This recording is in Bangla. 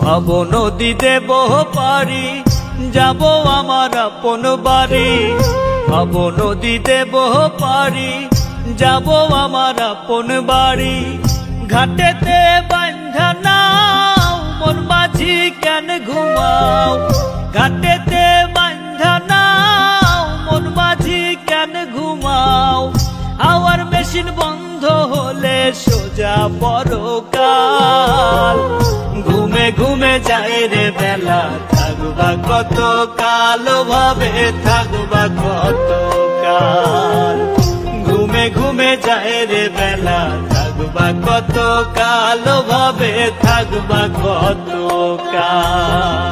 ভব নদী দেব পারি, যাব আমার আপন বাড়ি। ভব নদী দেব পারি, যাব আমার আপন বাড়ি। ঘাটেতে বান্ধা নাও, মন মাঝি কেন ঘুমাও? ঘাটেতে বান্ধা নাও, মন মাঝি কেন ঘুমাও? হাওয়ার মেশিন বন্ধ হলে সোজা ঘুমে যায় রে বেলা। থাকবা কত কাল, ভাবে থাকবা কত কাল। ঘুমে ঘুমে যায় রে বেলা। থাকবা কত কাল, ভাবে থাকবা কত কাল।